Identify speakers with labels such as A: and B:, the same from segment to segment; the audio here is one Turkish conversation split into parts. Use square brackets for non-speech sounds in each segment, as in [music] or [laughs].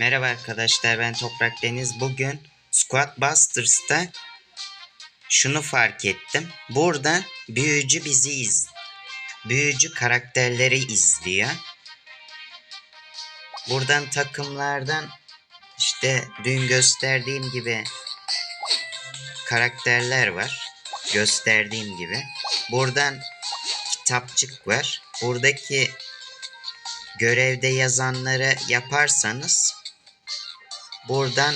A: Merhaba arkadaşlar ben Toprak Deniz. Bugün Squad Busters'ta şunu fark ettim. Buradan büyücü bizi iz büyücü karakterleri izliyor. Buradan takımlardan işte dün gösterdiğim gibi karakterler var. Gösterdiğim gibi. Buradan kitapçık var. Buradaki görevde yazanları yaparsanız buradan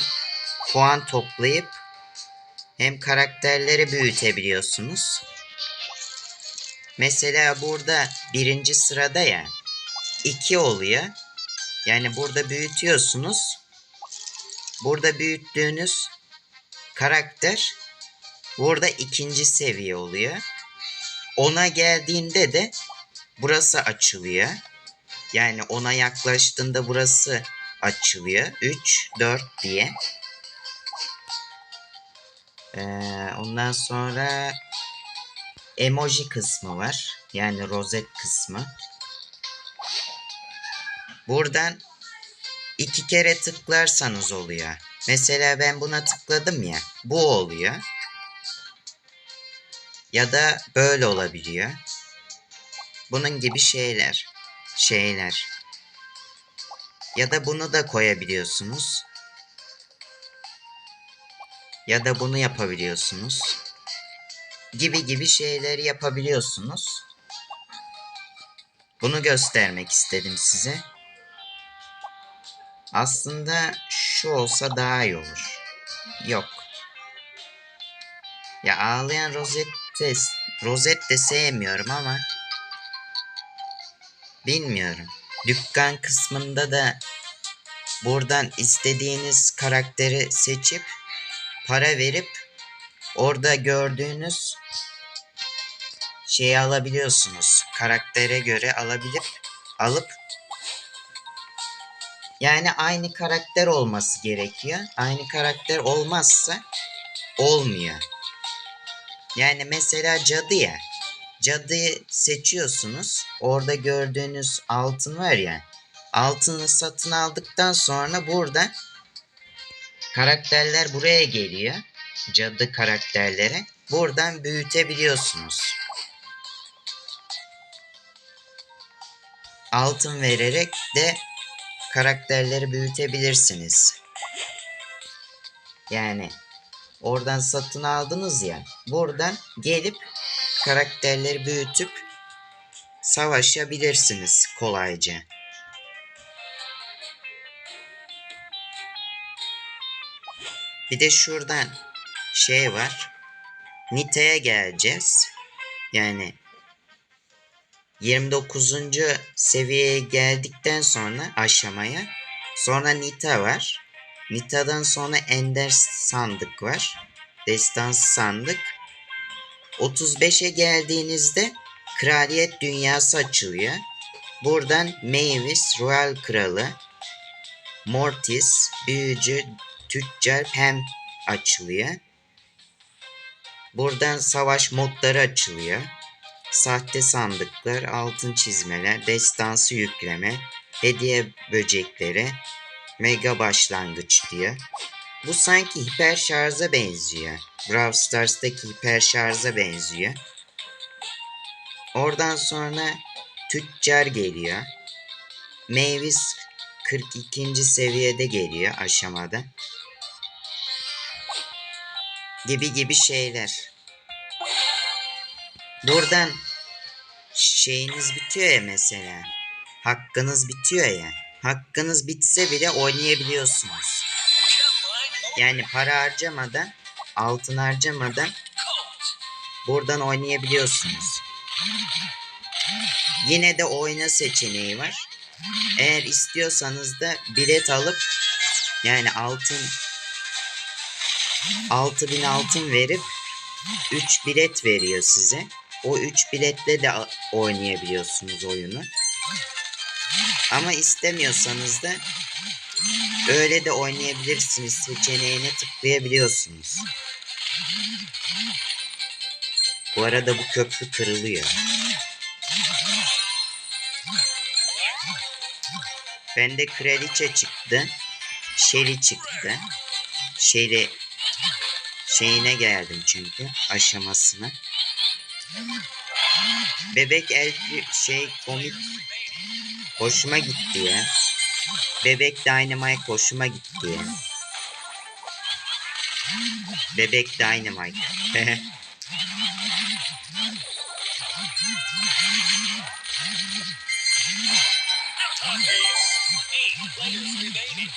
A: puan toplayıp hem karakterleri büyütebiliyorsunuz. Mesela burada birinci sırada ya iki oluyor. Yani burada büyütüyorsunuz. Burada büyüttüğünüz karakter burada ikinci seviye oluyor. Ona geldiğinde de burası açılıyor. Yani ona yaklaştığında burası açılıyor. 3, 4 diye. Ee, ondan sonra emoji kısmı var. Yani rozet kısmı. Buradan iki kere tıklarsanız oluyor. Mesela ben buna tıkladım ya. Bu oluyor. Ya da böyle olabiliyor. Bunun gibi şeyler. Şeyler. Ya da bunu da koyabiliyorsunuz. Ya da bunu yapabiliyorsunuz. Gibi gibi şeyleri yapabiliyorsunuz. Bunu göstermek istedim size. Aslında şu olsa daha iyi olur. Yok. Ya ağlayan rozet de, rozet de sevmiyorum ama bilmiyorum. Dükkan kısmında da buradan istediğiniz karakteri seçip para verip orada gördüğünüz şeyi alabiliyorsunuz. Karaktere göre alabilip alıp yani aynı karakter olması gerekiyor. Aynı karakter olmazsa olmuyor. Yani mesela cadı ya. Cadıyı seçiyorsunuz. Orada gördüğünüz altın var ya. Altını satın aldıktan sonra burada karakterler buraya geliyor. Cadı karakterlere. Buradan büyütebiliyorsunuz. Altın vererek de karakterleri büyütebilirsiniz. Yani oradan satın aldınız ya. Buradan gelip karakterleri büyütüp savaşabilirsiniz kolayca. Bir de şuradan şey var. Nita'ya geleceğiz. Yani 29. seviyeye geldikten sonra aşamaya sonra Nita var. Nita'dan sonra Ender sandık var. Destansı sandık. 35'e geldiğinizde Kraliyet Dünyası açılıyor. Buradan Mavis, Royal Kralı, Mortis, Büyücü, Tüccar, Pem açılıyor. Buradan savaş modları açılıyor. Sahte sandıklar, altın çizmeler, destansı yükleme, hediye böcekleri, mega başlangıç diyor. Bu sanki hiper şarja benziyor. Brawl Stars'taki hiper şarja benziyor. Oradan sonra tüccar geliyor. Mavis 42. seviyede geliyor aşamada. Gibi gibi şeyler. Buradan şeyiniz bitiyor ya mesela. Hakkınız bitiyor ya. Hakkınız bitse bile oynayabiliyorsunuz. Yani para harcamadan, altın harcamadan buradan oynayabiliyorsunuz. Yine de oyna seçeneği var. Eğer istiyorsanız da bilet alıp yani altın 6000 altın verip 3 bilet veriyor size. O 3 biletle de oynayabiliyorsunuz oyunu. Ama istemiyorsanız da öyle de oynayabilirsiniz seçeneğine tıklayabiliyorsunuz. Bu arada bu köprü kırılıyor. Bende kraliçe çıktı. Shelly çıktı. Shelly şeyine geldim çünkü aşamasına. Bebek el şey komik hoşuma gitti ya. Bebek Dynamite hoşuma gitti. Bebek Dynamite. [laughs]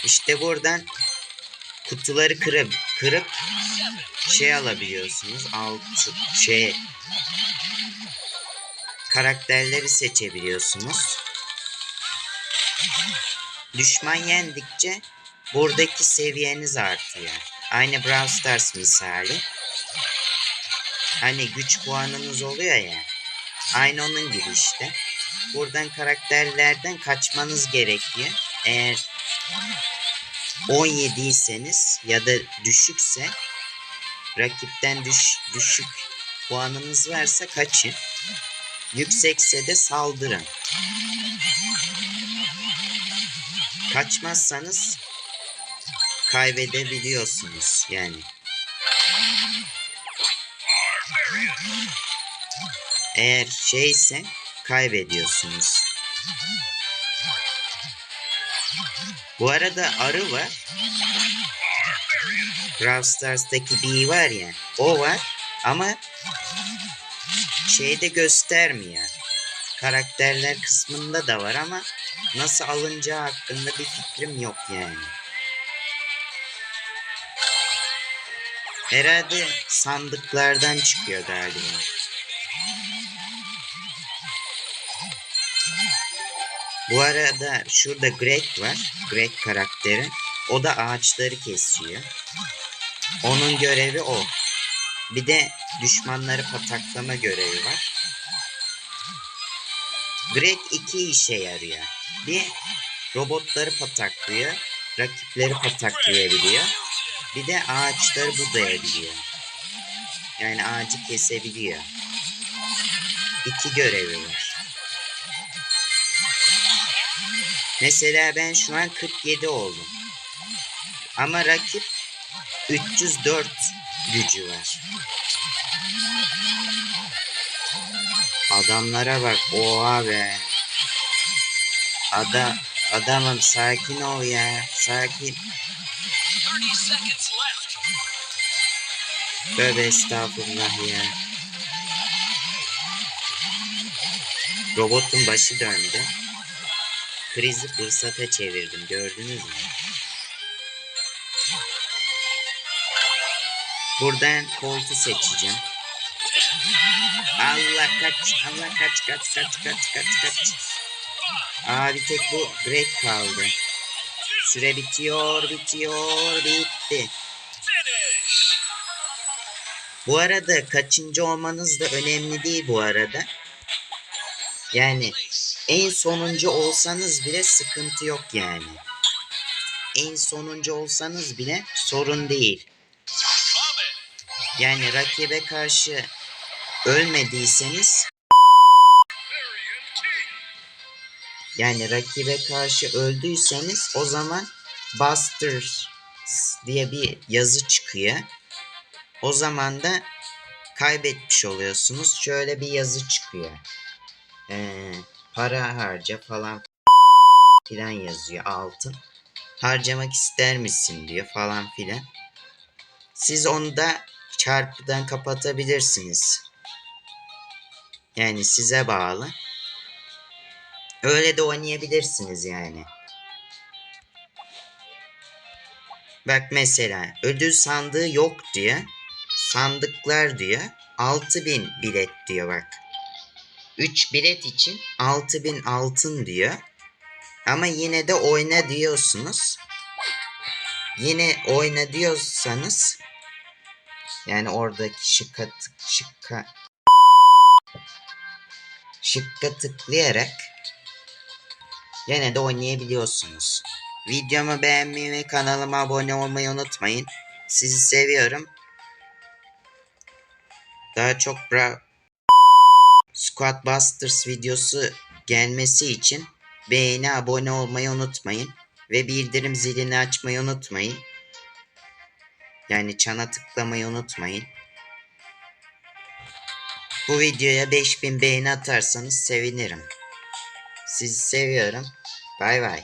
A: İşte buradan kutuları kırıp kırıp şey alabiliyorsunuz. Altı şey karakterleri seçebiliyorsunuz. Düşman yendikçe buradaki seviyeniz artıyor. Aynı Brawl Stars misali. Hani güç puanınız oluyor ya. Aynı onun gibi işte. Buradan karakterlerden kaçmanız gerekiyor. Eğer 17 iseniz ya da düşükse rakipten düş, düşük puanınız varsa kaçın. Yüksekse de saldırın. Kaçmazsanız kaybedebiliyorsunuz yani. Eğer şeyse kaybediyorsunuz. Bu arada arı var. Brawl Stars'taki Bee var ya. O var ama şeyde göstermiyor. Karakterler kısmında da var ama nasıl alınacağı hakkında bir fikrim yok yani. Herhalde sandıklardan çıkıyor galiba. Bu arada şurada Greg var. Greg karakteri. O da ağaçları kesiyor. Onun görevi o. Bir de düşmanları pataklama görevi var. Greg iki işe yarıyor. Bir robotları pataklıyor. Rakipleri pataklayabiliyor. Bir de ağaçları budayabiliyor. Yani ağacı kesebiliyor. İki görevi var. Mesela ben şu an 47 oldum. Ama rakip 304 gücü var. Adamlara bak. Oha be. Ada adamım sakin ol ya. Sakin. Tövbe estağfurullah ya. Robotun başı döndü. Krizi fırsata çevirdim. Gördünüz mü? Buradan koltu seçeceğim. Allah kaç, Allah kaç, kaç, kaç, kaç, kaç, kaç. Aa tek bu Greg kaldı. Süre bitiyor, bitiyor, bitti. Bu arada kaçıncı olmanız da önemli değil bu arada. Yani en sonuncu olsanız bile sıkıntı yok yani. En sonuncu olsanız bile sorun değil. Yani rakibe karşı ölmediyseniz yani rakibe karşı öldüyseniz o zaman Busters diye bir yazı çıkıyor. O zaman da kaybetmiş oluyorsunuz. Şöyle bir yazı çıkıyor. Ee, para harca falan filan yazıyor altın. Harcamak ister misin diyor falan filan. Siz onu da çarpıdan kapatabilirsiniz. Yani size bağlı. Öyle de oynayabilirsiniz yani. Bak mesela ödül sandığı yok diyor. Sandıklar diyor. 6000 bilet diyor bak. 3 bilet için 6000 altın diyor. Ama yine de oyna diyorsunuz. Yine oyna diyorsanız yani oradaki şıkka tık şıkka tıklayarak yine de oynayabiliyorsunuz. Videomu beğenmeyi ve kanalıma abone olmayı unutmayın. Sizi seviyorum. Daha çok bra Squad Busters videosu gelmesi için beğeni abone olmayı unutmayın. Ve bildirim zilini açmayı unutmayın. Yani çana tıklamayı unutmayın. Bu videoya 5000 beğeni atarsanız sevinirim. Sizi seviyorum. Bay bay.